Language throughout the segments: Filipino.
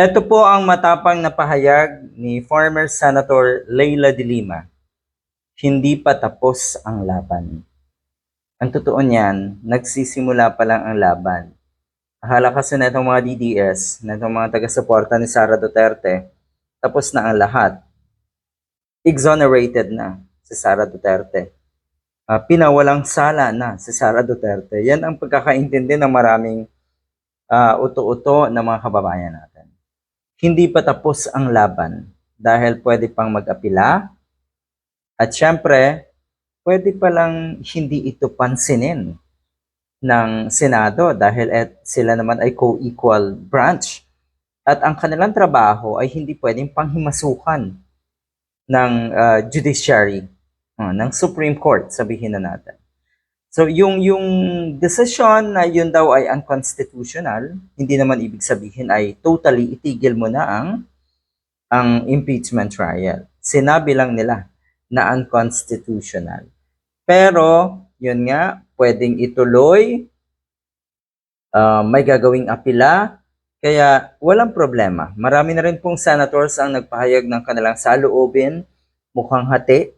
Ito po ang matapang na pahayag ni former Senator Leila de Lima. Hindi pa tapos ang laban. Ang totoo niyan, nagsisimula pa lang ang laban. Akala kasi na itong mga DDS, na itong mga taga-suporta ni Sara Duterte, tapos na ang lahat. Exonerated na si Sara Duterte. Ah, pinawalang sala na si Sara Duterte. Yan ang pagkakaintindi ng maraming ah, uto-uto ng mga kababayan natin. Hindi pa tapos ang laban dahil pwede pang mag-apila at syempre, pwede palang hindi ito pansinin ng Senado dahil et sila naman ay co-equal branch. At ang kanilang trabaho ay hindi pwedeng panghimasukan ng ah, judiciary, ah, ng Supreme Court, sabihin na natin. So yung yung decision na yun daw ay unconstitutional, hindi naman ibig sabihin ay totally itigil mo na ang ang impeachment trial. Sinabi lang nila na unconstitutional. Pero yun nga, pwedeng ituloy, ah, may gagawing apila, kaya walang problema. Marami na rin pong senators ang nagpahayag ng kanilang saloobin, mukhang hati,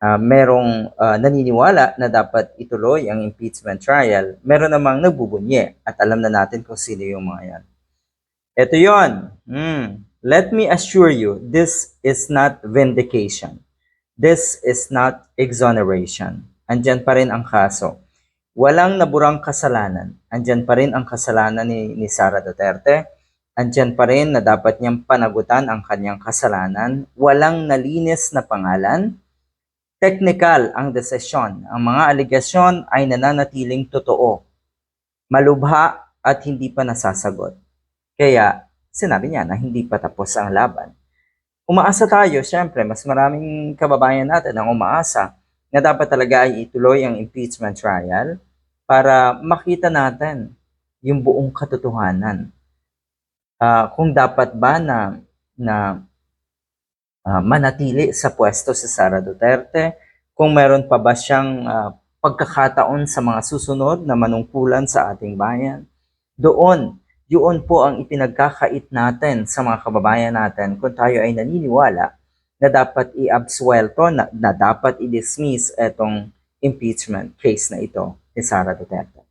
Ah, merong ah, naniniwala na dapat ituloy ang impeachment trial, meron namang nagbubunye at alam na natin kung sino yung mga yan. Ito yon. Hmm. Let me assure you, this is not vindication. This is not exoneration. Andyan pa rin ang kaso. Walang naburang kasalanan. Andyan pa rin ang kasalanan ni, ni Sara Duterte. Andyan pa rin na dapat niyang panagutan ang kanyang kasalanan. Walang nalinis na pangalan technical ang desisyon. Ang mga aligasyon ay nananatiling totoo, malubha at hindi pa nasasagot. Kaya sinabi niya na hindi pa tapos ang laban. Umaasa tayo, syempre, mas maraming kababayan natin ang umaasa na dapat talaga ay ituloy ang impeachment trial para makita natin yung buong katotohanan. Ah, kung dapat ba na na ah, manatili sa pwesto si Sara Duterte, kung meron pa ba siyang ah, pagkakataon sa mga susunod na manungkulan sa ating bayan. Doon, yun po ang ipinagkakait natin sa mga kababayan natin kung tayo ay naniniwala na dapat i-absuelto, na, na dapat i-dismiss itong impeachment case na ito ni Sara Duterte.